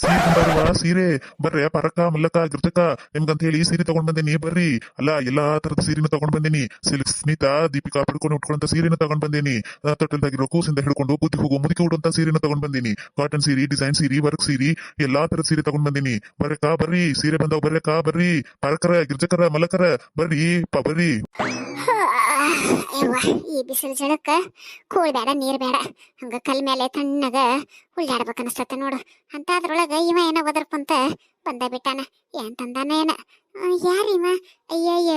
ಸೀರೆ ಬರುವ, ಸೀರೆ ಬರ್ರೆ, ಪರಕ, ಮಲ್ಲಕ, ಗಿರ್ತಕ ನಿಮ್ಗಂತ ಹೇಳಿ ಸೀರೆ ತಗೊಂಡ್ ಬಂದೇನಿ ಬರ್ರಿ. ಅಲ್ಲ, ಎಲ್ಲಾ ತರದ ಸೀರೆನ ತಗೊಂಡ್ ಬಂದೇನಿ ಸಿಲ್ಕ್ ಸ್ಮಿತಾ, ದೀಪಿಕಾ ಪಡ್ಕೊಂಡು ಉಟ್ಕೊಂಡಂತ ಸೀರೆನ ತಗೊಂಡ್ ಬಂದೇನಿ ತೊಟ್ಟಲ್ದಾಗಿರೋ ಕೂಸಿಂದ ಹಿಡ್ಕೊಂಡು ಬುದ್ಧಿ ಹೋಗೋ, ಮುದುಕಿ ಉಡುವಂತ ಸೀರೆನ ತಗೊಂಡ್ ಬಂದೇನಿ ಕಾಟನ್ ಸೀರೆ, ಡಿಸೈನ್ ಸೀರೆ, ವರ್ಕ್ ಸೀರೆ, ಎಲ್ಲಾ ತರದ ಸೀರೆ ತಗೊಂಡ್ ಬಂದೇನಿ ಬರ್ರಕ ಬರ್ರಿ ಸೀರೆ ಬಂದವ್ ಬರ್ರಕ ಬರ್ರಿ. ಪರಕರ ಗಿರ್ಜಕರ ಮಲಕರ ಬರ್ರಿ ಬರ್ರಿ. ಯವ್ವ, ಈ ಬಿಸಿಲು ಜಳಕ್ಕ ಕೂಳ್ ಬೇಡ, ನೀರ್ ಬೇಡ. ಹಂಗ ಕಲ್ ಮೇಲೆ ತಣ್ಣಗ ಉಳ್ಳಾಡ್ಬೇಕು ಅನಸ್ತತೆ ನೋಡು. ಅಂತ ಅದ್ರೊಳಗ ಇವ ಏನ ಒದರ್ಕೊಂತ ಬಂದ ಬಿಟ್ಟಾನ. ಏನ್ ತಂದಾನ ಏನ? ಯಾರಿವ ಅಯ್ಯಯ್ಯ,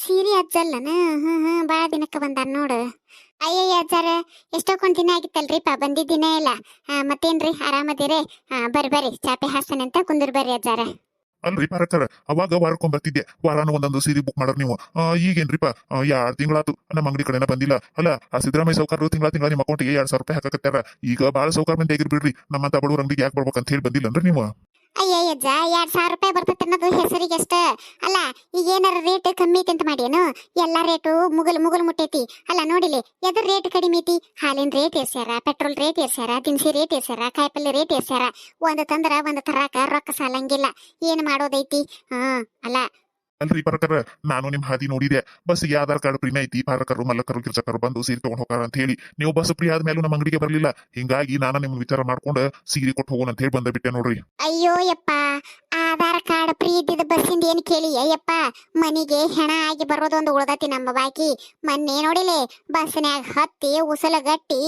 ಸೀರೆ ಅಜ್ಜಲ್ಲನ? ಹ್ಮ್ ಹ್ಮ್, ಬಾಳ ದಿನಕ್ಕ ಬಂದಾನ ನೋಡು. ಅಯ್ಯಯ್ಯ ಅಜ್ಜಾರ ಎಷ್ಟೊಕೊಂದ್ ದಿನ ಆಗಿತ್ತಲ್ರಿ ಪಾ ಬಂದಿದ್ದಿನೇ ಇಲ್ಲ ಮತ್ತೇನ್ರಿ? ಆರಾಮದಿರೇ? ಬರ್ರಿ ಬರ್ರಿ. ಚಾಪೆ ಹಾಸ್ತಾನೆ ಅಂತ ಕುಂದ್ರ ಅಜ್ಜಾರ. ಅಲ್ರಿ ಪರಕರ ಅವಾಗ ವಾರಕ್ಕೊಂಡ್ ಬರ್ತಿದ್ದೆ. ವಾರಾನ ಒಂದೊಂದು ಸೀರೆ ಬುಕ್ ಮಾಡ್ರಿ ನೀವು. ಆ, ಈಗೇನ್ರಿಪ್ಪ? ಎರಡ್ ತಿಂಗಳಾತು? ನಮ್ಮ ಅಂಗಡಿ ಕಡೆನ ಬಂದಿಲ್ಲ. ಅಲ್ಲ ಆ ಸಿದ್ದರಾಮಯ್ಯ ಸೌಕರ್ಯ ತಿಂಗಳ ತಿಂಗಳ ನಿಮ್ಮ ಅಕೌಂಟ್ಗೆ ಎರಡ್ ಸಾವಿರ ರೂಪಾಯಿ ಹಾಕಕತ್ತಾರ. ಈಗ ಬಾಳ ಸೌಕರ್ಯ ಮಂದಿ ಆಗಿರ್ಬಿಡ್ರಿ. ನಮ್ಮಂತ ಬಡವ್ರ ಅಂಗಡಿಗೆ ಯಾಕೆ ಬರ್ಬೇಕಂತ ಹೇಳಿ ಬಂದಿಲ್ಲನ್ರಿ ನೀವು. ಅಯ್ಯಯ್ಯಜ್ಜ ಎರಡ್ ಸಾವಿರ ರೂಪಾಯಿ ಬರ್ತೈತೆ ಅನ್ನೋದು ಹೆಸರಿಗಷ್ಟ ಅಲ್ಲ, ಈಗ ಏನಾರ ರೇಟ್ ಕಮ್ಮಿ ಐತಿ ಅಂತ ಮಾಡ್ಯೇನು? ಎಲ್ಲಾ ರೇಟು ಮುಗಲ್ ಮುಗಲ್ ಮುಟ್ಟೈತಿ. ಅಲ್ಲ, ನೋಡಿಲಿ, ಎದ್ರ ರೇಟ್ ಕಡಿಮೆ ಐತಿ. ಹಾಲಿನ ರೇಟ್ ಏರ್ಸ್ಯಾರ ಪೆಟ್ರೋಲ್ ರೇಟ್ ಏರ್ಸ್ಯಾರ, ದಿನಸಿ ರೇಟ್ ಏರ್ಸ್ಯಾರ, ಕಾಯಿಪಲ್ಲೆ ರೇಟ್ ಏರ್ಸ್ಯಾರ. ಒಂದ್ ತಂದ್ರ ಒಂದ್ ತರಾಕ ರೊಕ್ಕ ಸಾಲಂಗಿಲ್ಲ. ಏನ್ ಮಾಡೋದೈತಿ? ಹಾ ಅಲ್ಲ ಅಲ್ರಿ ಪರಕರ? ನಾನು ನಿಮ್ ಹಾದಿ ನೋಡಿದೆ. ಬಸ್ಸಿಗೆ ಆಧಾರ್ ಕಾರ್ಡ್ ಫ್ರೀನೇ ಐತಿ. ಪಾರಕರು, ಮಲ್ಲಕರು, ಗಿರ್ಜಕರು ಬಂದು ಸೀರೆ ತಗೊಂಡ್ ಹೋಗಾರ ಅಂತ ಹೇಳಿ. ನೀವು ಬಸ್ ಫ್ರೀ ಆದ್ಮೇಲೂ ನಮ್ಮ ಅಂಗಡಿಗೆ ಬರಲಿಲ್ಲ. ಹಿಂಗಾಗಿ ನಾನು ನಿಮ್ ವಿಚಾರ ಮಾಡ್ಕೊಂಡು ಸೀರೆ ಕೊಟ್ಟು ಹೋಗೋಣ ಅಂತ ಹೇಳಿ ಬಂದ ಬಿಟ್ಟೆ ನೋಡ್ರಿ. ಅಯ್ಯೋ ಯಪ್ಪ, ಆಧಾರ್ ಕಾರ್ಡ್ ಫ್ರೀ ಇದ್ದಿದ್ದ ಬಸ್ಸಿಂದ ಏನ್ ಕೇಳಿ? ಅಯ್ಯಪ್ಪ, ಮನಿಗೆ ಹೆಣ ಆಗಿ ಬರೋದೊಂದು ಉಳ್ದತಿ ನಮ್ಮ ಬಾಕಿ. ಮೊನ್ನೆ ನೋಡಿಲೆ, ಬಸ್ನ್ಯಾಗ ಹತ್ತಿ, ಉಸಲ ಗಟ್ಟಿ,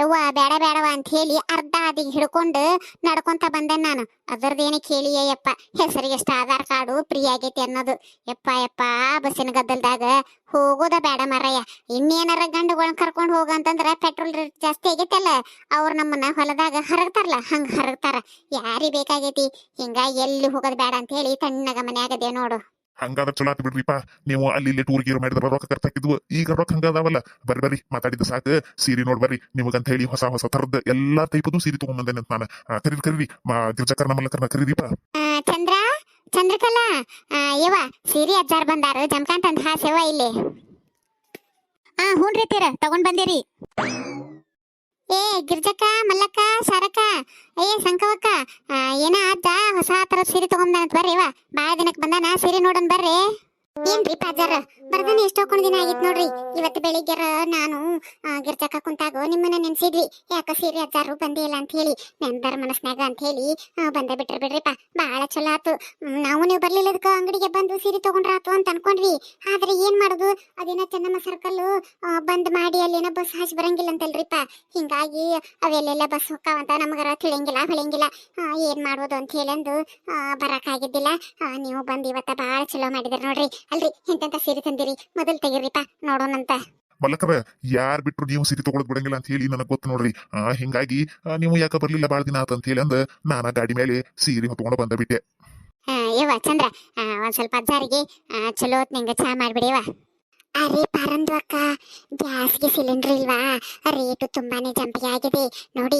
ಯವ್ವ ಬೇಡ ಬೇಡವ ಅಂತ ಹೇಳಿ ಅರ್ಧ ಹಾದಿಗೆ ಹಿಡ್ಕೊಂಡು ನಡ್ಕೊಂತ ಬಂದೆ ನಾನು. ಅದರದೇನೆ ಕೇಳಿ ಯಪ್ಪ ಹೆಸರಿಗೆ ಎಷ್ಟು ಆಧಾರ್ ಕಾರ್ಡು ಫ್ರೀ ಆಗೈತಿ ಅನ್ನೋದು. ಯಪ್ಪ ಯಪ್ಪ, ಬಸ್ಸಿನ ಗದ್ದಲ್ದಾಗ ಹೋಗೋದ ಬೇಡ ಮರಯ್ಯ. ಇನ್ನೇನಾರ ಗಂಡುಗಳನ್ನ ಕರ್ಕೊಂಡು ಹೋಗಂತಂದ್ರ ಪೆಟ್ರೋಲ್ ರೇಟ್ ಜಾಸ್ತಿ ಆಗೈತಲ್ಲ, ಅವ್ರು ನಮ್ಮನ್ನ ಹೊಲದಾಗ ಹರಗ್ತಾರಲ್ಲ ಹಂಗ ಹರಗ್ತಾರ ಯಾರಿ ಬೇಕಾಗೈತಿ? ಹಿಂಗ ಎಲ್ಲಿ ಹೋಗೋದ್ ಬೇಡ ಅಂತ ಹೇಳಿ ತಣ್ಣಗ ಮನ್ಯಾಗದೆ ನೋಡು. ಹಂಗಾದ್ರ ಚಲೋ ಆತ್ ಬಿಡ್ರಿಪ್ಪ. ನೀವು ಅಲ್ಲಿ ಇಲ್ಲಿ ಟೂರ್ ಗೀರ್ ಮಾಡಿದ್ರ ರೊಕ್ಕ ಕರ್ತಾಕಿದ್ವು ಈಗ ರೊಕ್ಕ ಹಂಗದಾವಲ್ಲ. ಬರ್ರಿ ಬರ್ರಿ ಮಾತಾಡಿದ ಸಾಕು. ಸೀರೆ ನೋಡ್ಬರ್ರಿ ನಿಮಗಂತ ಹೇಳಿ ಹೊಸ ಹೊಸ ತರದ್ ಎಲ್ಲಾ ಟೈಪದು ಸೀರೆ ತಗೊಂಬಂದೇನೆ ಅಂತ ನಾನು. ಕರೀರಿ ಕರೀರಿ. ಗಿರ್ಜಕರ್ನ ಮಲ್ಲಕರ್ನ ಕರೀರಿಪ್ಪ. ಚಂದ್ರ ಚಂದ್ರಕಲಾ ಆ, ಸೀರೆ ಅಜ್ಜಾರ್ ಬಂದಾರ. ಜಮಕಾಂತ ಅಂತ ಇಲ್ಲಿ. ಹಾ ಹ್ಞೂನ್ರಿ ತೀರ ತಗೊಂಡ್ ಬಂದಿರಿ. ಏ, ಗಿರ್ಜಕ್ಕ, ಮಲ್ಲಕ್ಕ, ಸಾರಕ್ಕ ಏ ಶಂಕವಕ್ಕ ಏನ ಆತ? ಹೊಸ ತರ ಸೀರೆ ತಗೊಂಡ್ ಬರ್ರಿ ವಾ ಬಾಳ ದಿನಕ್ ಬಂದಾನ, ಸೀರೆ ನೋಡೋಣ ಬರ್ರಿ. ಏನ್ರಿ ಪಾಜಾರ? ಎಷ್ಟೋ ಎಷ್ಟೊಕೊಂಡ್ ದಿನ ಆಗಿತ್ ನೋಡ್ರಿ. ಇವತ್ತು ಬೆಳಿಗ್ಗೆರ ನಾನು ಗಿರ್ಜಾಕ ಕುಂತಾಗ ನಿಮ್ಮನ್ನ ನೆನ್ಸಿದ್ವಿ. ಯಾಕ ಸೀರೆ ಅಜ್ಜಾರು ಬಂದೇ ಇಲ್ಲ ಅಂತ ಹೇಳಿ ನೆನ್ದರ್ ಮನಸ್ನಾಗ ಅಂತ ಹೇಳಿ ಬಂದೇ ಬಿಟ್ರಿ ಬಿಡ್ರಿಪ್ಪ. ಬಹಳ ಚಲೋ ಆತು. ನಾವು ನೀವು ಬರ್ಲಿಲ್ಲದಕ್ಕ ಅಂಗಡಿಗೆ ಬಂದು ಸೀರೆ ತಗೊಂಡ್ರ ಆತು ಅಂತ ಅನ್ಕೊಂಡ್ವಿ. ಆದ್ರೆ ಏನ್ ಮಾಡುದು? ಅದೇನ ಚೆನ್ನಮ್ಮ ಸರ್ಕಲ್ ಬಂದ್ ಮಾಡಿ ಅಲ್ಲಿನ ಬಸ್ ಹಾಸಿ ಬರಂಗಿಲ್ಲ ಅಂತಲ್ರಿಪ್ಪ. ಹಿಂಗಾಗಿ ಅವೆಲ್ಲೆಲ್ಲ ಬಸ್ ಹೋಗ್ತಾವಂತ ನಮಗರ ತಿಳಿಯಂಗಿಲ್ಲ, ಹೊಳಿಯಂಗಿಲ್ಲ. ಏನ್ ಮಾಡೋದು ಅಂತ ಹೇಳಂದು ಬರಕಾಗಿದ್ದಿಲ್ಲ ಆಗಿದ್ದಿಲ್ಲ. ನೀವು ಬಂದ್ ಇವತ್ತ ಬಹಳ ಚಲೋ ಮಾಡಿದ್ರಿ ನೋಡ್ರಿ. ಅಲ್ರಿ ಎಂತೆಂತ ಸೀರೆ ತಂದಿರಿ? ಮೊದಲ್ ತೆಗೀರಿಪ್ಪ ನೋಡೋಣಂತ ಮಲ್ಲಕರ ಯಾರ್ ಬಿಟ್ರು ನೀವು ಸೀರೆ ತಗೊಳಕ್ ಬಿಡಂಗಿಲ್ಲ ಅಂತ ಹೇಳಿ ನನಗೆ ಗೊತ್ತು ನೋಡ್ರಿ. ಆ, ಹಿಂಗಾಗಿ ಆ, ನೀವು ಯಾಕ ಬರಲಿಲ್ಲ ಬಾಳ ದಿನ ಆತ ಅಂತ ಹೇಳಿ ಅಂದ ನಾನ ಗಾಡಿ ಮೇಲೆ ಸೀರೆ ಹೊತ್ಕೊಂಡು ಬಂದ ಬಿಟ್ಟೆ. ಯವ್ವ ಚಂದ್ರ ಆ, ಒಂದ್ ಸ್ವಲ್ಪ ಅಜ್ಜಾರಿಗೆ ಆ, ಚಲೋ ಹೊತ್ನಂಗ ಚಾ ಮಾಡ್ಬಿಡಿವ ಅರೆ ಪರಂದು ಅಕ್ಕ ಗ್ಯಾಸ್ಗೆ ಸಿಲಿಂಡರ್ ಇಲ್ವಾ? ರೇಟು ತುಂಬಾನೇ ಜಂಪಿಗೆ ಆಗಿದೆ. ನೋಡಿ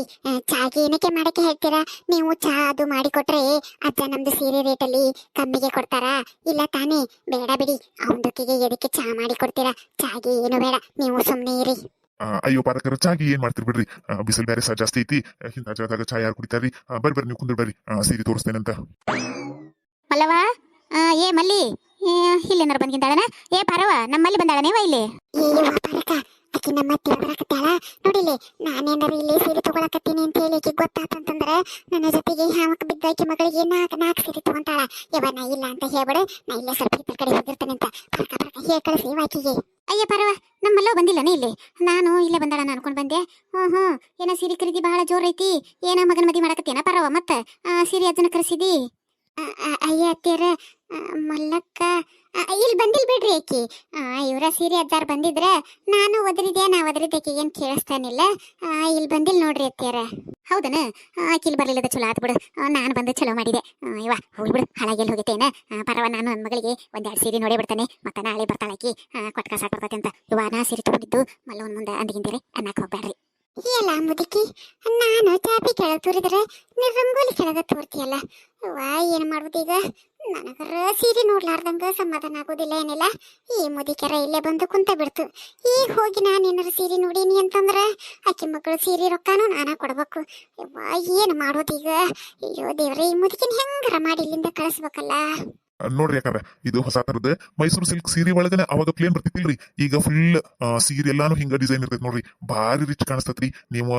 ಚಾಗೆ ಏನಕ್ಕೆ ಮಾಡಕ್ಕೆ ಹೇಳ್ತೀರಾ? ನೀವು ಚಾ ಅದು ಮಾಡಿಕೊಟ್ರೆ ಅಜ್ಜ ನಮ್ದು ಸೀರೆ ರೇಟಲ್ಲಿ ಕಮ್ಮಿಗೆ ಕೊಡ್ತಾರಾ? ಇಲ್ಲ ತಾನೇ? ಬೇಡ ಬಿಡಿ. ಅವನದಕ್ಕಿಗೆ ಎದಕ್ಕೆ ಚಾ ಮಾಡಿ ಕೊಡ್ತೀರಾ ಚಾಗೆ ಏನು ಬೇಡ. ನೀವು ಸುಮ್ಮನೆ ಇರಿ. ಅಯ್ಯೋ ಪಾರಕರ ಚಾಗಿ ಏನ್ ಮಾಡ್ತೀರಿ ಬಿಡ್ರಿ? ಬಿಸಿಲ್ ಬೇರೆ ಸಹ ಜಾಸ್ತಿ ಐತಿ. ಇಂಥ ಜಾಗದಾಗ ಚಾ ಯಾರು ಕುಡಿತಾರ್ರಿ ಆ, ಬರ್ರಿ ಬರ್ರಿ ನೀವು ಕುಂದ್ರ ಬರ್ರಿ. ಸೀರೆ ತೋರಿಸ್ತೇನೆ ಅಂತ ಮಲ್ಲವಾ ಏ ಮಲ್ಲಿ ಇಲ್ಲೇನಾರ ಬಂದ್ಗಿಂತಾಳನ ಏ ಪರವ ನಮ್ಮಲ್ಲಿ ಬಂದಾಳನೇವ ಇಲ್ಲಿ ಆಕಿ ನಮ್ಮ ಅತ್ತೆ ಬರಕತ್ತಾಳ ನೋಡಿಲಿ ನಾನೇನಾರ ಇಲ್ಲಿ ಸೀರೆ ತಗೊಳಕತ್ತೀನಿ ಅಂತ ಹೇಳಿ ಆಕಿ ಗೊತ್ತಾತಂತಂದ್ರ ನನ್ನ ಜೊತೆಗೆ ಹಾವಕ್ ಬಿದ್ದ ಆಕಿ ಮಗಳಿಗೆ ನಾಲ್ಕು ನಾಲ್ಕು ಸೀರೆ ತಗೊಂತಾಳ. ಯವ್ವ ನಾ ಇಲ್ಲ ಅಂತ ಹೇಳ್ಬಿಡು. ನಾ ಇಲ್ಲೇ ಸ್ವಲ್ಪ ಇತರ ಕಡೆ ಹೋಗಿರ್ತೇನೆ ಅಂತ. ಪರಕ ಪರಕ ಹೇಳಿ ಕಳಿಸಿ ಆಕಿಗೆ. ಅಯ್ಯ ಪರವ ನಮ್ಮಲ್ಲೋ ಬಂದಿಲ್ಲನೇ ಇಲ್ಲಿ? ನಾನು ಇಲ್ಲೇ ಬಂದಾಳ ನಾನು ಅನ್ಕೊಂಡ್ ಬಂದೆ. ಹ್ಞೂ ಹ್ಞೂ ಏನೋ ಸೀರೆ ಖರೀದಿ ಬಹಳ ಜೋರೈತಿ. ಏನ ಮಗನ ಮದಿ ಮಾಡಕತ್ತೇನ ಪರವ ಮತ್ತೆ? ಸೀರೆ ಅಜ್ಜನ ಕರೆಸಿದಿ? ಅಯ್ಯ ಅತ್ತೀರ ಆ, ಮಲ್ಲಕ್ಕ ಇಲ್ಲಿ ಬಂದಿಲ್ ಬಿಡ್ರಿ ಆಕಿ. ಇವ್ರ ಸೀರೆ ಅಜ್ಜಾರ್ ಬಂದಿದ್ರ ನಾನು ಒದರಿದ್ಯ ನಾ ಒದರಿದ್ದೆ ಆಕಿಗೆ ಏನ್ ಕೇಳಿಸ್ತಾನಿಲ್ಲ ಇಲ್ಲಿ ಬಂದಿಲ್ ನೋಡ್ರಿ ಅತ್ತೀರ ಹೌದನ? ಆಕಿ ಇಲ್ಲಿ ಬರಲಿಲ್ಲ ಚಲೋ ಆತ್ ಬಿಡು. ನಾನು ಬಂದು ಚಲೋ ಮಾಡಿದೆ. ಇವ ಹೋಗಿ ಬಿಡು. ಹಾಳಾಗೆಲ್ಲಿ ಹೋಗಿತ್ತೇನ? ಪರವ ನಾನು ನನ್ನ ಮಗಳಿಗೆ ಒಂದೆರಡು ಸೀರೆ ನೋಡೇ ಬಿಡ್ತಾನೆ. ಮತ್ತೆ ನಾಳೆ ಬರ್ತಾಳಾಕಿ ಕೊಟ್ಕ ಸಾಕ್ ಬರ್ತೈತೆ ಅಂತ ಇವ ನಾ ಸೀರೆ ತಗೊಂಡಿದ್ದು ಮಲ್ಲವನ್ ಮುಂದೆ ಅಂದಿಗಿಂದಿರಿ. ಅನ್ನಕ್ಕೆ ಹೋಗ್ಬೇಡ್ರಿ ಎಲ್ಲ ಮುದುಕಿ? ನಾನು ಚಾಪಿ ಕೆಳಗೆ ತೂರಿದ್ರೆ ನೀ ರಂಗೋಲಿ ಕೆಳಗೆ ತೋರ್ತಿಯಲ್ಲ. ವಾ ಏನು ಮಾಡೋದು ಈಗ? ನನಗರ ಸೀರೆ ನೋಡ್ಲಾರ್ದಂಗ ಸಮಾಧಾನ ಆಗೋದಿಲ್ಲ ಏನಿಲ್ಲ. ಈ ಮುದಿಕರ ಇಲ್ಲೇ ಬಂದು ಕುಂತ ಬಿಡ್ತು. ಈಗ ಹೋಗಿ ನಾನು ಏನಾರು ಸೀರೆ ನೋಡೀನಿ ಅಂತಂದ್ರೆ ಆಕೆ ಮಕ್ಕಳು ಸೀರೆ ರೊಕ್ಕನೂ ನಾನ ಕೊಡ್ಬೇಕು. ಏನು ಮಾಡೋದೀಗ ಅಯ್ಯೋ ದೇವ್ರೆ, ಈ ಮುದುಕಿನ ಹೆಂಗಾರ ಮಾಡಿ ಇಲ್ಲಿಂದ ಕಳಿಸ್ಬೇಕಲ್ಲ? ನೋಡ್ರಿ ಯಾಕಂದ್ರೆ ಇದು ಹೊಸ ತರದ ಮೈಸೂರು ಸಿಲ್ಕ್ ಸೀರೆ ಒಳಗನೆ ಅವಾಗ ಪ್ಲೇನ್ ಬರ್ತಿತ್ತಿಲ್ರಿ. ಈಗ ಫುಲ್ ಸೀರೆ ಎಲ್ಲಾನು ಹಿಂಗ ಡಿಸೈನ್ ಇರ್ತೈತಿ ನೋಡ್ರಿ. ಭಾರಿ ರಿಚ್ ಕಾಣಿಸ್ತತ್ರಿ ನೀವು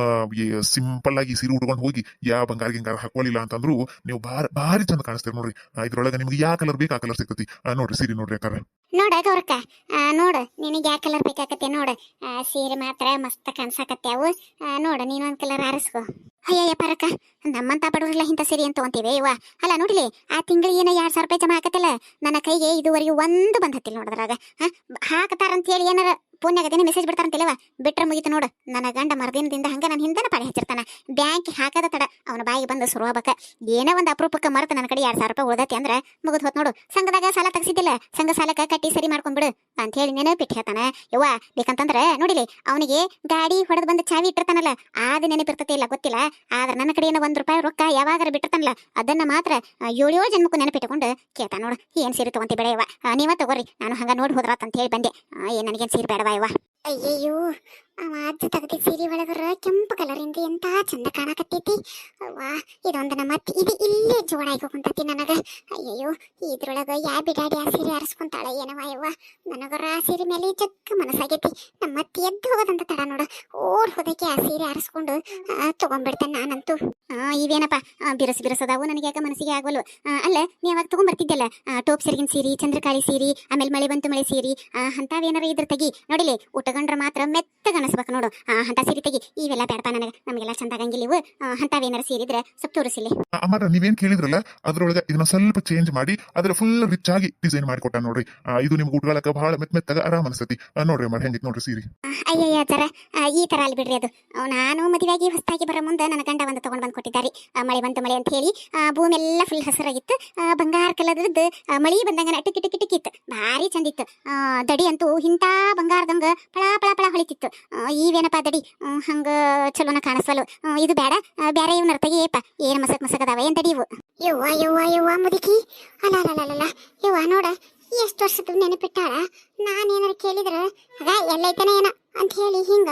ಸಿಂಪಲ್ ಆಗಿ ಸೀರೆ ಉಡ್ಕೊಂಡು ಹೋಗಿ, ಯಾ ಬಂಗಾರ ಗಿಂಗಾರ ಹಾಕೊಳ್ಳಿಲ್ಲ ಅಂತಂದ್ರು ನೀವು ಭಾರಿ ಭಾರಿ ಚಂದ ಕಾಣಿಸ್ತೇವೆ ನೋಡ್ರಿ. ಇದ್ರೊಳಗೆ ನಿಮ್ಗೆ ಯಾವ ಕಲರ್ ಬೇಕು ಆ ಕಲರ್ ಸಿಗ್ತೈತಿ. ನೋಡ್ರಿ ಸೀರೆ ನೋಡ್ರಿ ಯಾಕಂದ್ರೆ. ನೋಡ ಗೌರಕ್ಕ ನೋಡು, ನಿನಗೆ ಯಾವ ಕಲರ್ ಬೇಕಾಗತ್ತೆ ನೋಡು. ಸೀರೆ ಮಾತ್ರ ಮಸ್ತ್ ಕಾಣ್ಸಾಕತ್ತೆ ಅವು. ನೋಡ ನೀನೊಂದ್ ಕಲರ್ ಆರಿಸ್ಕೊ. ಅಯ್ಯಯ್ಯ ಪರಕ್ಕ, ನಮ್ಮಂತ ಬಡವರೆಲ್ಲ ಇಂಥ ಸೀರೆ ಅಂತ ತಗೊಂತೀವಿ ಇವ ಅಲ್ಲ, ನೋಡಿಲಿ, ಆ ತಿಂಗಳಿಗೆ ಏನೋ ಎರಡ್ ಸಾವಿರ ರೂಪಾಯಿ ಜಮಾ ಹಾಕತ್ತಲ್ಲ ನನ್ನ ಕೈಗೆ ಇದುವರೆಗೆ ಒಂದು ಬಂದತ್ತಿಲ್ಲ ನೋಡಿದ್ರಾಗ ಹಾಕತಾರಂತ ಹೇಳಿ ಏನಾರ ಪುಣ್ಯಾಗದೇನೆ ಮೆಸೇಜ್ ಬಿಡ್ತಾರಂತಿಲ್ಲವ ಬಿಟ್ರೆ ಮುಗಿತು ನೋಡು. ನನ್ನ ಗಂಡ ಮರದಿನದಿಂದ ಹಂಗೆ ನನ್ನ ಹಿಂದನ ಪಾಳಿ ಹಚ್ಚಿರ್ತಾನ. ಬ್ಯಾಂಕ್ ಹಾಕದ ತಡ. ಅವನ ಬಾಯಿಗೆ ಬಂದು ಸುರುವಬೇಕ ಏನೋ ಒಂದು ಅಪರೂಪಕ್ಕೆ ಮರೆತು ನನ್ನ ಕಡೆ ಎರಡು ಸಾವಿರ ರೂಪಾಯಿ ಉಳ್ದತಿ ಅಂದ್ರೆ ಮುಗಿದು ಹೋತ್ ನೋಡು. ಸಂಘದಾಗ ಸಾಲ ತೆಗಿಸಿದ್ದಿಲ್ಲ. ಸಂಘ ಸಾಲಕ್ಕೆ ಕಟ್ಟಿ ಸರಿ ಮಾಡ್ಕೊಂಡ್ಬಿಡು. ಅಂತ ಹೇಳಿ ನೆನಪಿಟ್ಟು ಹೇಳ್ತಾನ. ಯವ್ವ, ಬೇಕಂತಂದ್ರೆ ನೋಡಿಲಿ, ಅವನಿಗೆ ಗಾಡಿ ಹೊಡೆದು ಬಂದು ಚಾವಿ ಇಟ್ಟಿರ್ತಾನಲ್ಲ, ಆದ ನೆನಪಿರ್ತತಿ ಇಲ್ಲ ಗೊತ್ತಿಲ್ಲ. ಆದ್ರೆ ನನ್ನ ಕಡೆಯಿಂದ ಒಂದು ರೂಪಾಯಿ ರೊಕ್ಕ ಯಾವಾಗಾರ ಬಿಟ್ಟಿರ್ತಾನಲ್ಲ, ಅದನ್ನ ಮಾತ್ರ ಏಳೇಳು ಜನ್ಮಕ್ಕೂ ನೆನಪಿಟ್ಟುಕೊಂಡು ಕೇಳ್ತಾನ ನೋಡು, ಏನ್ ಸೀರೆ ತಗೊಂತಿ ಬೇಡ ಯವ್ವ. ನೀವ ತಗೋರಿ, ನಾನು ಹಂಗ ನೋಡಿ ಹೋದ್ರಾತ್ ಅಂತ ಹೇಳಿ ಬಂದೆ ಏನ್ ನನಗೇನ್ ಸೀರೆ ಬೇಡವಾ ಯವ್ವ? ಅಯ್ಯಯ್ಯೋ ಅವ ಅಜ್ಜ ತೆಗ್ದಿ ಸೀರೆ ಒಳಗರ ಕೆಂಪು ಕಲರಿಂದ ಎಂತ ಚಂದ ಕಾಣಕತ್ತೈತಿ. ವಾ ಇದೊಂದು ನಮ್ಮ ಇದು ಇಲ್ಲೇ ಜೋಡಾಗಿ ಕುಂತತಿ ನನಗ. ಅಯ್ಯಯ್ಯೋ ಇದ್ರೊಳಗ ಯಾ ಬಿಡಾಡಿ ಆ ಸೀರೆ ಆರಿಸ್ಕೊಂತಾಳ ಏನವ ಯವ್ವ ನನಗರ ಆ ಸೀರೆ ಮೇಲೆ ಚಕ್ಕ ಮನಸ್ಸಾಗೈತಿ. ನಮ್ಮ ಅತ್ತಿ ಎದ್ದು ಹೋಗೋದಂತ ತಡ ನೋಡು. ಓಡ್ ಹೋದಕ್ಕೆ ಆ ಸೀರೆ ಆರಿಸ್ಕೊಂಡು ತಗೊಂಡ್ಬಿಡ್ತೇನೆ ನಾನಂತೂ. ಇವೇನಪ್ಪ? ಬಿರುಸು ಬಿರುಸದಾವು ನನಗೆ ಯಾಕೆ ಮನಸ್ಸಿಗೆ ಆಗವಲ್ಲು ಆ, ಅಲ್ಲ ನೀ ಅವಾಗ ತಗೊಂಡ್ಬರ್ತಿದ್ದಲ್ಲ? ಟೋಪ್ ಸೆರಗಿನ ಸೀರೆ ಚಂದ್ರಕಾಳಿ ಸೀರೆ ಆಮೇಲೆ ಮಳೆ ಬಂತು ಮಳೆ ಸೀರೆ ಅಂತಾವೇನಾರ ಇದ್ರ ತೆಗಿ. ನೋಡಿಲಿ ಊಟಗಂಡ್ರೆ ಮಾತ್ರ ಮೆತ್ತಗ ಅನಸ್ಬೇಕು ನೋಡು. ಅಂತ ಸೀರೆ ತೆಗಿ. ಇವೆಲ್ಲ ಬೇಡಪ್ಪ ನನಗೆ. ನಮಗೆಲ್ಲ ಚಂದ ಆಗಂಗಿಲ್ಲ ಇವು. ಅಂತಾವೇನಾರ ಸೀರೆ ಇದ್ರೆ ಸ್ವಲ್ಪ ತೋರಿಸಿಲಿ ಅಮ್ಮ ನೀವೇನ್ ಕೇಳಿದ್ರಲ್ಲ ಅದರೊಳಗೆ ಇದನ್ನ ಸ್ವಲ್ಪ ಚೇಂಜ್ ಮಾಡಿ ಅದ್ರ ಫುಲ್ ರಿಚ್ ಆಗಿ ಡಿಸೈನ್ ಮಾಡಿಕೊಟ್ಟ ನೋಡ್ರಿ. ಇದು ನಿಮ್ಗೆ ಉಟ್ಕೊಳಕ ಬಹಳ ಮೆತ್ತ ಮೆತ್ತಗ ಆರಾಮ್ ಅನಿಸ್ತತಿ ನೋಡ್ರಿ ಅಮ್ಮ ಹೆಂಗಿತ್ತು ನೋಡ್ರಿ ಸೀರೆ. ಅಯ್ಯಯ್ಯ ಸರ ಈ ತರ ಅಲ್ಲಿ ಬಿಡ್ರಿ ಅದು. ನಾನು ಮದುವೆಯಾಗಿ ಹೊಸದಾಗಿ ಬರೋ ಮುಂದೆ ನನ್ನ ಗಂಡ ಒಂದು ತಗೊಂಡ್ ಬಂದು ಕೊಟ್ಟಿದ್ದಾರೆ. ಮಳೆ ಬಂತು ಮಳೆ ಅಂತ ಹೇಳಿ ಭೂಮಿ ಎಲ್ಲ ಫುಲ್ ಹಸಿರಾಗಿತ್ತು. ಬಂಗಾರ ಕಲರ್ದು ಮಳಿ ಬಂದಂಗ ಟಿಕ್ ಟಿಕ್ ಇತ್ತು. ಭಾರಿ ಚಂದಿತ್ತು ದಡಿ ಅಂತೂ ಇಂಥ ಬಂಗಾರದಂಗ ಪಳ ಪಳ ಪಳ ಹೊಳಿತಿತ್ತು. ಇವೇನಪ್ಪ ದಡಿ ಆ, ಹಂಗ ಚಲೋನ ಕಾಣಿಸ್ವಲ್ಲು. ಇದು ಬೇಡ ಬೇರೆ ಇವ್ ನರ್ತಗಿ ಏಪ ಏನ್ ಮಸಕ್ ಮಸಕ್ ಅದಾವ ಏನ್ ತಡಿ ಇವು? ಯವ್ವ ಯವ್ವ ಯವ್ವ ಮುದುಕಿ. ಅಲ್ಲ ಅಲ್ಲ ಅಲ್ಲ ಯವ್ವ ನೋಡ ಎಷ್ಟು ವರ್ಷದ ನೆನಪಿಟ್ಟಾಳ? ನಾನೇನಾರು ಕೇಳಿದ್ರ? ಎಲ್ಲ ಏನ ಅಂತ ಹೇಳಿ ಹಿಂಗ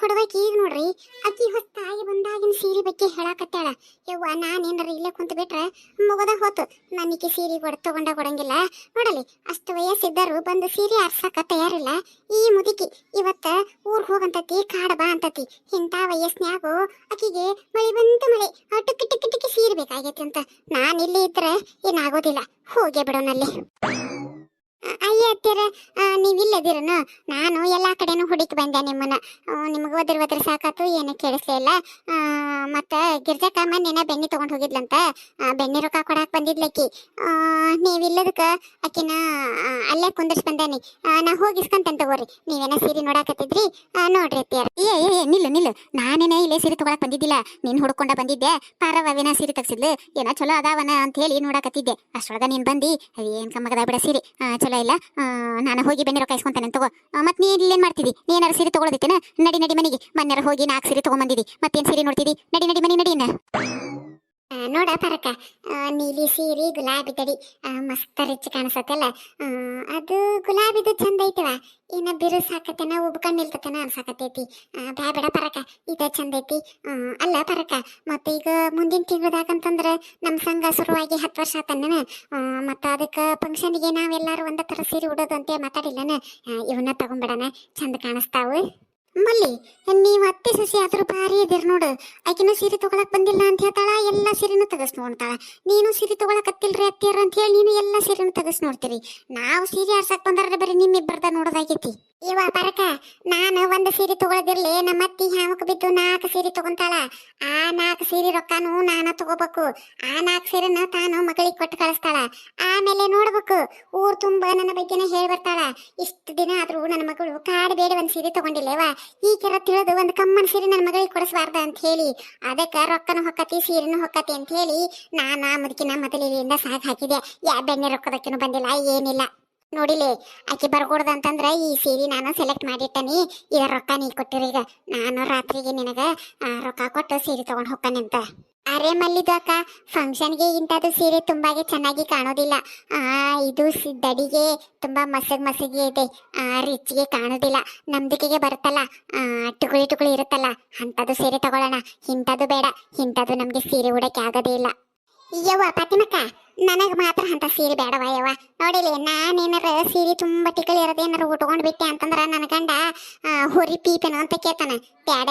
ಕೊಡ್ಬೇಕು ಈಗ ನೋಡ್ರಿ ಅಕ್ಕಿ ಹೊತ್ತಾಗಿ ಬಂದಾಗಿನ ಸೀರೆ ಬಗ್ಗೆ ಹೇಳಾಕತ್ತಾಳ. ಯವ್ವ, ನಾನೇನಾರ ಇಲ್ಲೇ ಕುಂತ ಬಿಟ್ರೆ ಮುಗದ ಹೋತು. ನನಗೆ ಸೀರೆ ಕೊಡ ತಗೊಂಡ ಕೊಡಂಗಿಲ್ಲ. ನೋಡಲಿ, ಅಷ್ಟು ವಯಸ್ಸಿದ್ದರು ಬಂದು ಸೀರೆ ಆರ್ಸಾಕ ತಯಾರಿಲ್ಲ. ಈ ಮುದುಕಿ ಇವತ್ತ ಊರ್ ಹೋಗಂತತಿ, ಕಾಡ ಬಾ ಅಂತತಿ. ಇಂಥ ವಯಸ್ಸಿನ್ಯಾಗು ಅಕ್ಕಿಗೆ ಮಳೆ ಬಂತು ಮಳೆ ಟುಕ್ಕಿ ಟುಕ್ಕಿ ಸೀರೆ ಬೇಕಾಗೈತಿ ಅಂತ. ನಾನು ಇಲ್ಲಿ ಇದ್ರೆ ಏನಾಗೋದಿಲ್ಲ. ಹೋಗೇ ಬಿಡೋನಲ್ಲಿ. ಅಯ್ಯ ನೀವಿಲ್ಲದಿರನ ನಾನು ಎಲ್ಲಾ ಕಡೆನೂ ಹುಡುಕಿ ಬಂದೆ ನಿಮ್ಮನ್ನ. ನಿಮಗೆ ಒದ್ರ ಒದ್ರ ಸಾಕಾತು, ಏನು ಕೇಳಿಸ್ಲಿಲ್ಲ ಮತ್ತು ಗಿರ್ಜಕ್ಕ ಮೊನ್ನೆನ ಬೆಣ್ಣೆ ತೊಗೊಂಡು ಹೋಗಿದ್ಲಂತ ಬೆನ್ನಿ ರೊಕ್ಕ ಕೊಡಕ್ಕೆ ಬಂದಿದ್ಲಕ್ಕಿ ನೀವಿಲ್ಲದಕ್ಕೆ ಆಕಿನ ಅಲ್ಲೇ ಕುಂದರ್ಸ್ ಬಂದೇನಿ. ನಾ ಹೋಗಿಸ್ಕಂತೇನೆ ತಗೋರಿ. ನೀವೇನ ಸೀರೆ ನೋಡಾಕತ್ತಿದ್ರಿ? ನೋಡ್ರಿ ಅತ್ತಿಯರ. ಏ ಏ ನಿಲ್ಲು ನಿಲ್ಲು. ನಾನೇನ ಇಲ್ಲೇ ಸೀರೆ ತಗೊಳಕ್ ಬಂದಿದ್ದಿಲ್ಲ. ನೀನ್ ಹುಡ್ಕೊಂಡ ಬಂದಿದ್ದೆ. ಪಾರವಿನ ಸೀರೆ ತಗ್ಸಿದ್ಲು. ಏನ ಚಲೋ ಅದಾವನ ಅಂತ ಹೇಳಿ ನೋಡಾಕತ್ತಿದ್ದೆ. ಅಷ್ಟೊಳಗ ನೀನು ಬಂದಿ. ಏನ್ ಕಮ್ಮಗದ ಬಿಡ ಸೀರೆ. ಚಲೋ ಇಲ್ಲ. ನಾನು ಹೋಗಿ ಬೆಣ್ಣೆ ರೊಕ್ಕ ಇಸ್ಕೊಂತಾನೆ ತಗೋ ಮತ್ತೆ ನೀ ನೀ ಏನು ಮಾಡ್ತಿದಿ? ನೀ ಏನಾರು ಸೀರೆ ತಗೊಳದಿತ್ತೇನ? ನಡಿ ನಡಿ ಮನೆಗೆ. ಮನ್ಯಾರ ಹೋಗಿ ನಾಲ್ಕು ಸೀರೆ ತಗೊಂಬಂದಿದಿ. ಮತ್ತೇನು ಸೀರೆ ನೋಡ್ತಿದ್ದಿ ನಡಿ ನಡಿ ಮನೆ, ನಡಿ ನೋಡ ಪರಕ. ನೀಲಿ ಸೀರೆ ಗುಲಾಬಿ ತಡಿ. ಮಸ್ತ್ ರಿಚ್ ಕಾಣಿಸತ್ತಲ್ಲ. ಅದು ಹಾಕತ್ತೇನ ಅನ್ಸಾಕತೈತಿ ನಿಲ್ತತೇನ ಅನ್ಸಾಕತ್ತೈತಿ ಆ, ಬ್ಯಾ ಬೇಡ ಪರಕ ಇದ ಚಂದ ಐತಿ. ಅಲ್ಲ ಪರಕ ಮತ್ತೆ ಈಗ ಮುಂದಿನ ತಿಂಗಳದಾಗಂತಂದ್ರ ನಮ್ಮ ಸಂಘ ಶುರುವಾಗಿ ಹತ್ತು ವರ್ಷ ಆತನ ಮತ್ತ ಅದಕ್ಕೆ ಫಂಕ್ಷನ್ಗೆ ನಾವೆಲ್ಲರೂ ಒಂದ ತರ ಸೀರೆ ಉಡೋದು ಅಂತ ಮಾತಾಡಿಲ್ಲನ. ಇವನ್ನ ತಗೊಂಡ್ಬಿಡಣ ಚಂದ ಕಾಣಿಸ್ತಾವು. ಮಲ್ಲಿ ನೀವ್ ಅತ್ತೆ ಸಸಿ ಆದ್ರೂ ಭಾರಿ ಇದಿರ ನೋಡು. ಆಕಿನ ಸೀರೆ ತಗೊಳಕ್ ಬಂದಿಲ್ಲ ಅಂತ ಹೇಳ್ತಾಳ ಎಲ್ಲ ಸೀರೆನೂ ತೆಗಸ್ ನೋಡ್ತಾಳ. ನೀನು ಸೀರೆ ತಗೊಳಕ್ ಹತ್ತಿಲ್ರಿ ಅತ್ತಿಯರ್ ಅಂತ ಹೇಳಿ ನೀನು ಎಲ್ಲ ಸೀರೆನೂ ತೆಗಸ್ ನೋಡ್ತೀರಿ. ನಾವು ಸೀರೆ ಆರ್ಸಕ್ ಬಂದ್ರೆ ಬರೀ ನಿಮ್ಮಿಬ್ಬರ್ದ ನೋಡೋದಾಗೈತಿ. ಇವ ಬರಕ ನಾನು ಒಂದು ಸೀರೆ ತಗೊಳದಿರ್ಲಿ, ನಮ್ಮ ಅತ್ತಿ ಹ್ಯಾಮಕ್ ಬಿದ್ದು ನಾಲ್ಕು ಸೀರೆ ತಗೊಂತಾಳ. ಆ ನಾಲ್ಕು ಸೀರೆ ರೊಕ್ಕಾನು ನಾನ ತಗೋಬೇಕು. ಆ ನಾಲ್ಕು ಸೀರೆನ ತಾನು ಮಗಳಿಗೆ ಕೊಟ್ಟು ಕಳಿಸ್ತಾಳ. ಆಮೇಲೆ ನೋಡ್ಬೇಕು, ಊರ್ ತುಂಬಾ ನನ್ನ ಬಗ್ಗೆನೇ ಹೇಳಿ ಬರ್ತಾಳ. ಇಷ್ಟು ದಿನ ಆದ್ರೂ ನನ್ನ ಮಗಳು ಕಾಡು ಬೇಡ ಒಂದ್ ಸೀರೆ ತಗೊಂಡಿಲ್ಲವಾ? ಈ ಕೆರ ತಿಳಿದು ಒಂದು ಕಮ್ಮನ್ ಸೀರೆ ನನ್ನ ಮಗಳಿಗೆ ಕೊಡ್ಸಬಾರ್ದ ಅಂತ ಹೇಳಿ. ಅದಕ್ಕೆ ರೊಕ್ಕನ ಹೊಕ್ಕತಿ, ಸೀರೆನೂ ಹೊಕ್ಕತಿ ಅಂತ ಹೇಳಿ ನಾನಾ ಮುದುಕಿನ ಮೊದಲಿನಿಂದ ಸಾಕ್ ಹಾಕಿದೆ. ಯಾ ಬೆಣ್ಣೆ ರೊಕ್ಕದಕ್ಕೇನು ಬಂದಿಲ್ಲ, ಏನಿಲ್ಲ. ನೋಡಿಲಿ ಆಕೆ ಅಂತಂದ್ರ ಈ ಸೀರೆ ನಾನು ಸೆಲೆಕ್ಟ್ ಮಾಡಿಟ್ಟನಿ ಇದರ ರೊಕ್ಕ ನೀ ಕೊಟ್ಟಿರಿ ಈಗ. ನಾನು ರಾತ್ರಿಗೆ ನಿನಗ ರೊಕ್ಕ ಕೊಟ್ಟು ಸೀರೆ ತಗೊಂಡ್ ಹೋಗ್ತಾನೆ ಅಂತ. ಅರೆ ಮಲ್ಲಿದು ಅಕ್ಕ ಫಂಕ್ಷನ್ಗೆ ಇಂಥದ್ದು ಸೀರೆ ತುಂಬಾಗೆ ಚೆನ್ನಾಗಿ ಕಾಣೋದಿಲ್ಲ. ಆ, ಇದು ದಡಿಗೆ ತುಂಬಾ ಮಸಗ್ ಮಸಗಿ ಇದೆ. ರಿಚ್ಗೆ ಕಾಣೋದಿಲ್ಲ. ನಂಬಿಕೆಗೆ ಬರುತ್ತಲ್ಲ ಟುಕುಳಿ ಟುಕುಳಿ ಇರುತ್ತಲ್ಲ ಅಂಥದ್ದು ಸೀರೆ ತಗೊಳ್ಳೋಣ. ಇಂಥದ್ದು ಬೇಡ ಇಂಥದ್ದು ನಮಗೆ ಸೀರೆ ಉಡಕ್ಕೆ ಆಗೋದೇ ಇಲ್ಲ. ಯವ್ವ ಫಾತಿಮಕ್ಕ ನನಗೆ ಮಾತ್ರ ಅಂತ ಸೀರೆ ಬೇಡವ ನೋಡಿಲಿ, ನಾನೇನಾರ ಸೀರೆ ತುಂಬ ಟಿಕಳಿ ಇರೋದು ಏನಾರ ಉಟ್ಕೊಂಡು ಬಿಟ್ಟೆ ಅಂತಂದ್ರೆ ನನ್ನ ಗಂಡ ಹುರಿ ಪೀಪೇನು ಅಂತ ಕೇಳ್ತಾನೆ. ಬೇಡ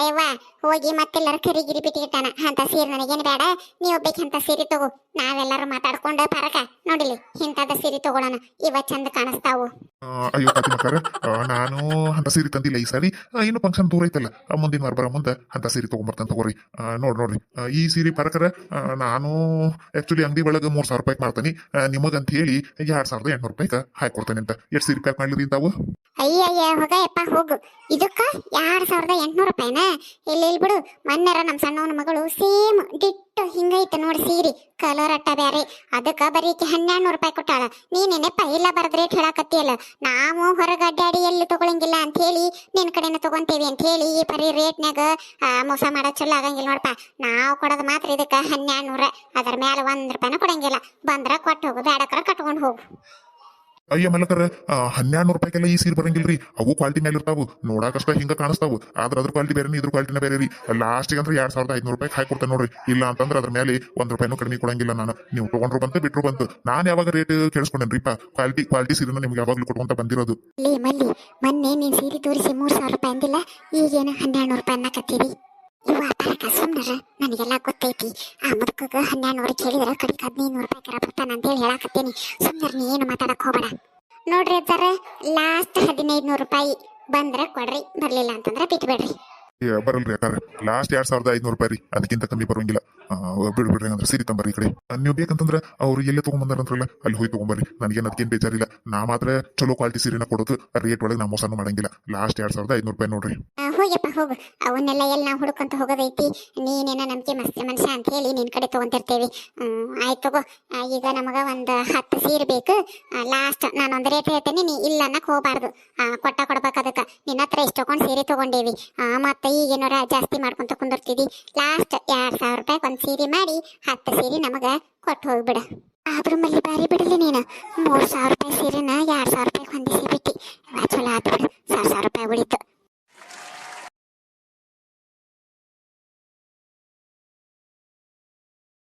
ಹೋಗಿ ಮತ್ತೆಲ್ಲರ ಕರಿಗಿರಿ ಬಿಟ್ಟಿರ್ತಾನೆ ಅಂತ ಸೀರೆ ನನಗೇನು ಬೇಡ ನೀವು ಒಬ್ಬಕ್ಕೆ ಅಂತ ಸೀರೆ ತಗೋ. ನಾವೆಲ್ಲರೂ ಮಾತಾಡ್ಕೊಂಡು ಪರಕ. ನೋಡಿಲಿ ಇಂಥದ ಸೀರೆ ತಗೊಳ್ಳೋಣ ಇವ ಚಂದ ಕಾಣಿಸ್ತಾವು. ಅಯ್ಯೋ ಫಾತಿಮಕ್ಕಾರ ನಾನು ಅಂತ ಸೀರೆ ತಂದಿಲ್ಲ ಈ ಸಾರಿ. ಇನ್ನು ಫಂಕ್ಷನ್ ದೂರ ಐತಲ್ಲ. ಮುಂದಿನ ವಾರ ಬರೋ ಮುಂದೆ ಅಂತ ಸೀರೆ ತೊಗೊಂಬರ್ತಾನೆ ತಗೋರಿ. ನೋಡಿ ನೋಡ್, ನೋಡ್ರಿ. ಈ ಸೀರೆ ಪರಕರ ನಾನು ಆಕ್ಚುಲಿ ಅಂಗಡಿ ಒಳಗೆ ಮೂರ್ ರೂಪಾಯಿ ಮಾಡ್ತೀನಿ ನಿಮಗಂತ ಹೇಳಿ ಎರಡ್ ಸಾವಿರದ ಎಂಟ್ನೂರು ರೂಪಾಯಿಗೆ ಕೊಡ್ತೇನೆ ಅಂತ. ಎಷ್ಟು ಸೀರೆ ಪ್ಯಾಕ್ ಮಾಡ್ಲಿರಿ ತಾವು ಅಯ್ಯಯ್ಯ ಹೋಗಯಪ್ಪ ಹೋಗು. ಇದಕ್ಕ ಎರಡ್ ಸಾವಿರದ ಎಂಟ್ನೂರು ರೂಪಾಯಿನ? ಇಲ್ಲಿ ಬಿಡು. ಮೊನ್ನೆರ ನಮ್ಮ ಸಣ್ಣವನ ಮಗಳು ಸೇಮ್ ಡಿಟ್ಟು ಹಿಂಗೈತೆ ನೋಡಿ ಸೀರಿ. ಕಲರ್ ಅಟ್ಟ ಬ್ಯಾರೆ. ಅದಕ್ಕ ಬರೀ ಹನ್ನೆರಡು ನೂರು ರೂಪಾಯಿ ಕೊಟ್ಟಾಳ. ನೀನೇನೆಪ್ಪ ಇಲ್ಲ ಬರದ್ ರೇಟ್ ನಾವು ಹೊರಗೆ ಅಡ್ಡಾಡಿ ಎಲ್ಲಿ ತಗೊಳಂಗಿಲ್ಲ ಅಂತ ಹೇಳಿ ನಿನ್ ಕಡೆನ ತಗೊಂತೇವಿ ಅಂತ ಹೇಳಿ ಈ ಬರೀ ರೇಟ್ನ್ಯಾಗ ಮೋಸ ಮಾಡೋ ಚಲೋ ಆಗಂಗಿಲ್ಲ ನೋಡಪ್ಪ. ನಾವು ಕೊಡೋದು ಮಾತ್ರ ಇದಕ್ಕೆ ಹನ್ನೆರಡು ನೂರ ಅದ್ರ ಮೇಲೆ ಒಂದು ರೂಪಾಯಿನ ಕೊಡಂಗಿಲ್ಲ. ಬಂದ್ರೆ ಕೊಟ್ಟು ಹೋಗು ಬೇಡಕ್ರ ಕಟ್ಕೊಂಡು ಹೋಗು. ಅಯ್ಯ ಮಲಕರ ಹನ್ನೆರಡು ನೂರು ರೂಪಾಯಿಗೆಲ್ಲ ಈ ಸೀರೆ ಬರಂಗಿಲ್ರಿ. ಅವು ಕ್ವಾಲಿಟಿ ಮೇಲೆ ಇರ್ತಾವು. ನೋಡಾಕಷ್ಟ ಹಿಂಗ ಕಾಣಿಸ್ತಾವು. ಆದ್ರೆ ಅದ್ರ ಕ್ವಾಲಿಟಿ ಬೇರೆ ಇದ್ರ ಕ್ವಾಲಿಟಿನ ಬೇರೆ ರೀ. ಲಾಸ್ಟಿಗೆ ಅಂದ್ರೆ ಎರಡ್ ಸಾವಿರದ ಐನೂರು ರೂಪಾಯಿ ಹಾಕಿ ಕೊಡ್ತೇನೆ ನೋಡ್ರಿ. ಇಲ್ಲ ಅಂತಂದ್ರೆ ಅದ್ರ ಮೇಲೆ ಒಂದ್ ರೂಪಾಯಿನೂ ಕಡಿಮೆ ಕೊಡಂಗಿಲ್ಲ ನಾನು. ನೀವು ತಗೊಂಡ್ರು ಬಂತು, ಬಿಟ್ರು ಬಂತು. ನಾನು ಯಾವಾಗ ರೇಟ್ ಕೇಳಿಸ್ಕೊಂಡೇನ್ರಿಪ್ಪ ಕ್ವಾಲಿಟಿ ಕ್ವಾಲಿಟಿ ಸೀರೆನ ನಿಮ್ಗೆ ಯಾವಾಗಲೂ ಕೊಡ್ಕೊಂತ ಬಂದಿರೋದು. ಮೊನ್ನೆ ನೀನ್ ಸೀರೆ ತೋರಿಸಿ ಮೂರ್ ಸಾವಿರ ರೂಪಾಯಿ ಅಂದಿಲ್ಲ, ಈಗೇನು ಹನ್ನೆರಡು ನೂರು ರೂಪಾಯಿ ಇವ ವ್ಯಾಪಾರಕ್ಕ ಸುಮ್ನರ ನನಗೆಲ್ಲ ಗೊತ್ತೈತಿ. ಆ ಮುದುಕಗ ಹನ್ನೆರಡು ನೂರು ಕೇಳಿದ್ರ ಕಡಿಗೆ ಹದಿನೈದು ನೂರು ರೂಪಾಯಿ ಕರ ಅಂತ ಅಂತೇಳಿ ಹೇಳಾಕತ್ತೀನಿ. ಸುಮ್ಮನೆ ನೀ ಏನು ಮಾತಾಡಕ್ ಹೋಗ್ಬೇಡ. ನೋಡ್ರಿ ಅಜ್ಜಾರ ಲಾಸ್ಟ್ ಹದಿನೈದು ನೂರು ರೂಪಾಯಿ ಬಂದ್ರೆ ಕೊಡ್ರಿ, ಬರ್ಲಿಲ್ಲ ಅಂತಂದ್ರೆ ಬಿಟ್ಬಿಡ್ರಿ. ಬರಲ್ರಿ ಅಕ್ಕಾರ ಲಾಸ್ಟ್ ಎರಡ್ ಸಾವಿರದ ಐದ್ನೂರು ರೂಪಾಯಿ ರೀ. ಅದಕ್ಕಿಂತ ಕಮ್ಮಿ ಬರೋಂಗಿಲ್ಲ. ಆ, ಬಿಡು ಬಿಡ್ರಿ ಅಂದ್ರೆ ಸೀರೆ ತಂಬರ್ರಿ ಈ ಕಡೆ. ನೀವು ಬೇಕಂತಂದ್ರೆ ಅವ್ರು ಎಲ್ಲೇ ತಗೊಂಬಂದಾರಂತ್ರಲ್ಲ ಅಲ್ಲಿ ಹೋಗಿ ತಗೊಂಬರ್ರಿ ನನಗೇನು ಅದಕ್ಕೇನು ಬೇಜಾರಿಲ್ಲ. ನಾ ಮಾತ್ರ ಚಲೋ ಕ್ವಾಲಿಟಿ ಸೀರೆನ ಕೊಡೋದು ರೇಟ್ ಒಳಗೆ ನಾ ಮೋಸನೂ ಮಾಡಂಗಿಲ್ಲ. ಲಾಸ್ಟ್ ಎರಡ್ ಸಾವಿರದ ಐನೂರು ರೂಪಾಯಿ ನೋಡ್ರಿ. ಹೋಗಪ್ಪ ಹೋಗು. ಅವನ್ನೆಲ್ಲ ಎಲ್ಲ ನಾವು ಹುಡುಕಂತ ಹೋಗೋದೈತಿ? ನೀನೇನ ನಂಬಿಕೆ ಮಸ್ತ್ ಮನುಷ್ಯ ಅಂತ ಹೇಳಿ ನಿನ್ ಕಡೆ ತಗೊಂತಿರ್ತೇವಿ. ಆಯ್ತು ತಗೋ. ಈಗ ನಮಗ ಒಂದು ಹತ್ತು ಸೀರೆ ಬೇಕು. ಲಾಸ್ಟ್ ನಾನು ಒಂದು ರೇಟ್ ಹೇಳ್ತೇನೆ ನೀ ಇಲ್ಲ ಅನ್ನಕ್ ಹೋಗಬಾರ್ದು. ಕೊಟ್ಟ ಕೊಡ್ಬೇಕು ಅದಕ್ಕೆ. ನಿನ್ನ ಹತ್ರ ಇಷ್ಟು ತಗೊಂಡು ಸೀರೆ ತಗೊಂಡೇವಿ? ಮತ್ತೆ ಈಗೇನಾರ ಜಾಸ್ತಿ ಮಾಡ್ಕೊಂತ ಕುಂದಿರ್ತಿದಿ. ಲಾಸ್ಟ್ ಎರಡ್ ಸಾವಿರ ರೂಪಾಯಿ ಒಂದು ಸೀರೆ ಮಾಡಿ ಹತ್ತು ಸೀರೆ ನಮಗ ಕೊಟ್ಟು ಹೋಗ್ಬಿಡ. ಆದ್ರೂ ಮಲ್ಲಿ ಬಾರಿ ಬಿಡಲಿ ನೀನು. ಮೂರು ಸಾವಿರ ರೂಪಾಯಿ ಸೀರೆನ ಎರಡು ಸಾವಿರ ರೂಪಾಯಿ ಹೊಂದಿಸಿ ಬಿಟ್ಟಿ. ಚಲೋ ಆತು ಸಾವಿರ ಸಾವಿರ ರೂಪಾಯಿ ಉಳಿತು.